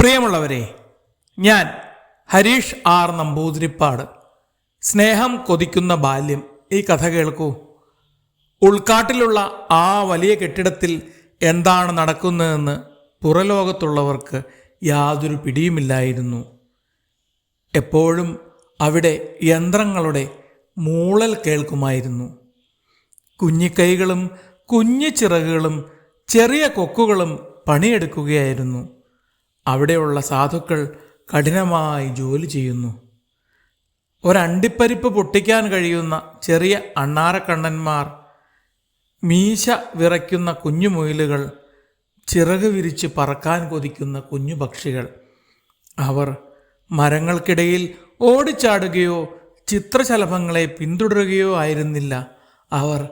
പ്രിയമുള്ളവരെ ഞാൻ ഹരീഷ് ആർ നമ്പൂതിരിപ്പാട്. സ്നേഹം കൊതിക്കുന്ന ബാല്യം. ഈ കഥ കേൾക്കൂ. ഉൾക്കാട്ടിലുള്ള ആ വലിയ കെട്ടിടത്തിൽ എന്താണ് നടക്കുന്നതെന്ന് പുറലോകത്തുള്ളവർക്ക് യാതൊരു പിടിയുമില്ലായിരുന്നു. എപ്പോഴും അവിടെ യന്ത്രങ്ങളുടെ മൂളൽ കേൾക്കുമായിരുന്നു. കുഞ്ഞിക്കൈകളും കുഞ്ഞു ചിറകുകളും ചെറിയ കൊക്കുകളും പണിയെടുക്കുകയായിരുന്നു. അവിടെയുള്ള സാധുക്കൾ കഠിനമായി ജോലി ചെയ്യുന്നു. ഒരണ്ടിപ്പരിപ്പ് പൊട്ടിക്കാൻ കഴിയുന്ന ചെറിയ അണ്ണാരക്കണ്ണന്മാർ മീശ വിറയ്ക്കുന്ന കുഞ്ഞുമുയിലുകൾ ചിറക് വിരിച്ച് പറക്കാൻ കൊതിക്കുന്ന കുഞ്ഞു പക്ഷികൾ അവർ മരങ്ങൾക്കിടയിൽ ഓടിച്ചാടുകയോ ചിത്രശലഭങ്ങളെ പിന്തുടരുകയോ ആയിരുന്നില്ല. അവർ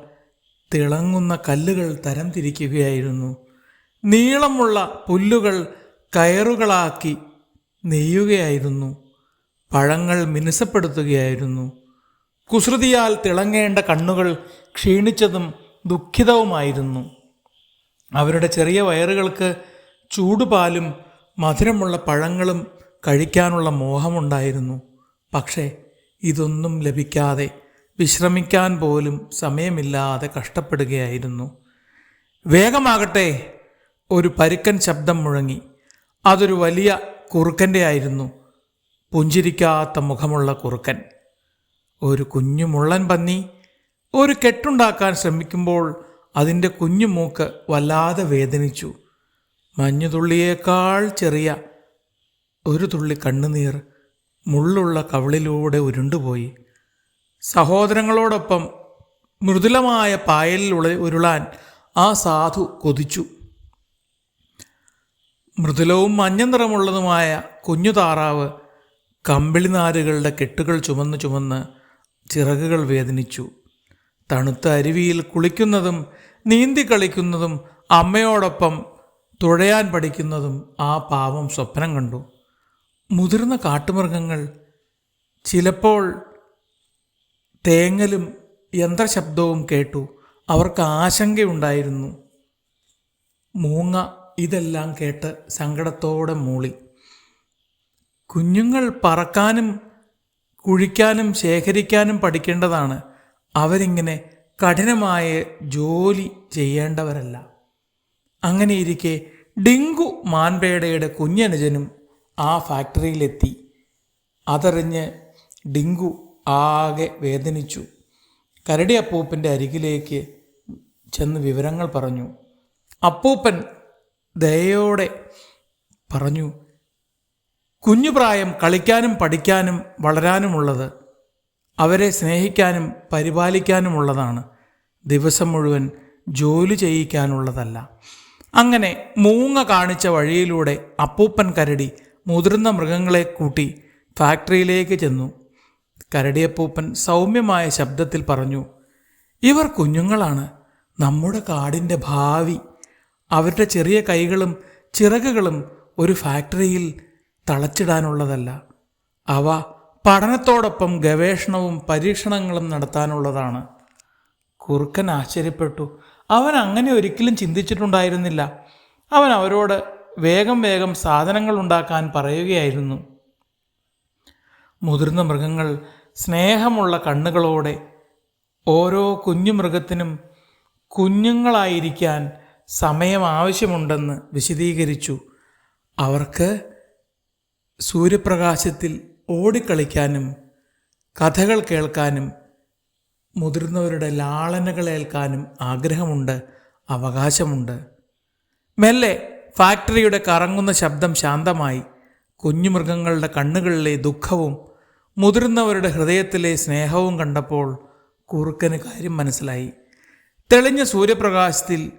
തിളങ്ങുന്ന കല്ലുകൾ തരംതിരിക്കുകയായിരുന്നു നീളമുള്ള പുല്ലുകൾ കയറുകളാക്കി നെയ്യുകയായിരുന്നു. പഴങ്ങൾ മിനുസപ്പെടുത്തുകയായിരുന്നു. കുസൃതിയാൽ തിളങ്ങേണ്ട കണ്ണുകൾ ക്ഷീണിച്ചതും ദുഃഖിതവുമായിരുന്നു. അവരുടെ ചെറിയ വയറുകൾക്ക് ചൂടുപാലും മധുരമുള്ള പഴങ്ങളും കഴിക്കാനുള്ള മോഹമുണ്ടായിരുന്നു. പക്ഷേ ഇതൊന്നും ലഭിക്കാതെ വിശ്രമിക്കാൻ പോലും സമയമില്ലാതെ കഷ്ടപ്പെടുകയായിരുന്നു. വേഗമാകട്ടെ ഒരു പരുക്കൻ ശബ്ദം മുഴങ്ങി. അതൊരു വലിയ കുറുക്കന്റെ ആയിരുന്നു. പുഞ്ചിരിക്കാത്ത മുഖമുള്ള കുറുക്കൻ. ഒരു കുഞ്ഞു മുള്ളൻ പന്നി ഒരു കെട്ടുണ്ടാക്കാൻ ശ്രമിക്കുമ്പോൾ അതിന്റെ കുഞ്ഞു മൂക്ക് വല്ലാതെ വേദനിച്ചു. മഞ്ഞുതുള്ളിയേക്കാൾ ചെറിയ ഒരു തുള്ളി കണ്ണുനീർ മുള്ളുള്ള കവിളിലൂടെ ഉരുണ്ടുപോയി. സഹോദരങ്ങളോടൊപ്പം മൃദുലമായ പായലിൽ ഉള- ഉരുളാൻ ആ സാധു കൊതിച്ചു. മൃദുലവും മഞ്ഞ നിറമുള്ളതുമായ കുഞ്ഞു താറാവ് കമ്പിളിനാരുകളുടെ കെട്ടുകൾ ചുമന്ന് ചുമന്ന് ചിറകുകൾ വേദനിച്ചു. തണുത്ത അരുവിയിൽ കുളിക്കുന്നതും നീന്തി കളിക്കുന്നതും അമ്മയോടൊപ്പം തുഴയാൻ പഠിക്കുന്നതും ആ പാവം സ്വപ്നം കണ്ടു. മുതിർന്ന കാട്ടുമൃഗങ്ങൾ ചിലപ്പോൾ തേങ്ങലും യന്ത്രശബ്ദവും കേട്ടു. അവർക്ക് ആശങ്കയുണ്ടായിരുന്നു. മൂങ്ങ ഇതെല്ലാം കേട്ട് സങ്കടത്തോടെ മൂളി. കുഞ്ഞുങ്ങൾ പറക്കാനും കുഴിക്കാനും ശേഖരിക്കാനും പഠിക്കേണ്ടതാണ്. അവരിങ്ങനെ കഠിനമായ ജോലി ചെയ്യേണ്ടവരല്ല. അങ്ങനെയിരിക്കെ ഡിങ്കു മാൻപേടയുടെ കുഞ്ഞനുജനും ആ ഫാക്ടറിയിലെത്തി. അതറിഞ്ഞ് ഡിങ്കു ആകെ വേദനിച്ചു. കരടി അപ്പൂപ്പന്റെ അരികിലേക്ക് ചെന്ന് വിവരങ്ങൾ പറഞ്ഞു. അപ്പൂപ്പൻ ദയോടെ പറഞ്ഞു കുഞ്ഞുപ്രായം കളിക്കാനും പഠിക്കാനും വളരാനുമുള്ളത് അവരെ സ്നേഹിക്കാനും പരിപാലിക്കാനുമുള്ളതാണ്. ദിവസം മുഴുവൻ ജോലി ചെയ്യിക്കാനുള്ളതല്ല. അങ്ങനെ മൂങ്ങ കാണിച്ച വഴിയിലൂടെ അപ്പൂപ്പൻ കരടി മുതിർന്ന മൃഗങ്ങളെ കൂട്ടി ഫാക്ടറിയിലേക്ക് ചെന്നു. കരടിയപ്പൂപ്പൻ സൗമ്യമായ ശബ്ദത്തിൽ പറഞ്ഞു ഇവർ കുഞ്ഞുങ്ങളാണ്. നമ്മുടെ കാടിന്റെ ഭാവി അവരുടെ ചെറിയ കൈകളും ചിറകുകളും ഒരു ഫാക്ടറിയിൽ തളച്ചിടാനുള്ളതല്ല. അവ പഠനത്തോടൊപ്പം ഗവേഷണവും പരീക്ഷണങ്ങളും നടത്താനുള്ളതാണ്. കുറുക്കൻ ആശ്ചര്യപ്പെട്ടു. അവൻ അങ്ങനെ ഒരിക്കലും ചിന്തിച്ചിട്ടുണ്ടായിരുന്നില്ല. അവൻ അവരോട് വേഗം വേഗം സാധനങ്ങൾ ഉണ്ടാക്കാൻ പറയുകയായിരുന്നു. മുതിർന്ന മൃഗങ്ങൾ സ്നേഹമുള്ള കണ്ണുകളോടെ ഓരോ കുഞ്ഞു മൃഗത്തിനും കുഞ്ഞുങ്ങളായിരിക്കാൻ സമയം ആവശ്യമുണ്ടെന്ന് വിശദീകരിച്ചു. അവർക്ക് സൂര്യപ്രകാശത്തിൽ ഓടിക്കളിക്കാനും കഥകൾ കേൾക്കാനും മുതിർന്നവരുടെ ലാളനകൾ ഏൽക്കാനും ആഗ്രഹമുണ്ട് അവകാശമുണ്ട്. മെല്ലെ ഫാക്ടറിയുടെ കറങ്ങുന്ന ശബ്ദം ശാന്തമായി. കുഞ്ഞുമൃഗങ്ങളുടെ കണ്ണുകളിലെ ദുഃഖവും മുതിർന്നവരുടെ ഹൃദയത്തിലെ സ്നേഹവും കണ്ടപ്പോൾ കുറുക്കന് കാര്യം മനസ്സിലായി. തെളിഞ്ഞ സൂര്യപ്രകാശത്തിൽ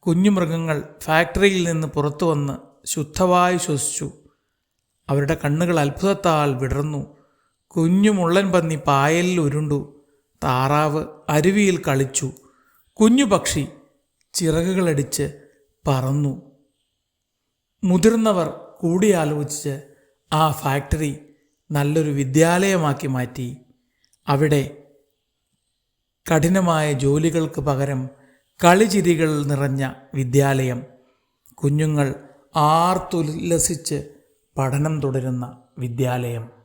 കുഞ്ഞുമൃഗങ്ങൾ ഫാക്ടറിയിൽ നിന്ന് പുറത്തു വന്ന് ശുദ്ധവായു ശ്വസിച്ചു. അവരുടെ കണ്ണുകൾ അത്ഭുതത്താൽ വിടർന്നു. കുഞ്ഞു മുള്ളൻ പന്നി പായലിൽ ഉരുണ്ടു. താറാവ് അരുവിയിൽ കളിച്ചു. കുഞ്ഞു പക്ഷി ചിറകുകളടിച്ച് പറന്നു. മുതിർന്നവർ കൂടിയാലോചിച്ച് ആ ഫാക്ടറി നല്ലൊരു വിദ്യാലയമാക്കി മാറ്റി. അവിടെ കഠിനമായ ജോലികൾക്ക് പകരം കളിചിരികൾ നിറഞ്ഞ വിദ്യാലയം. കുഞ്ഞുങ്ങൾ ആർത്തുല്ലസിച്ച് പഠനം തുടരുന്ന വിദ്യാലയം.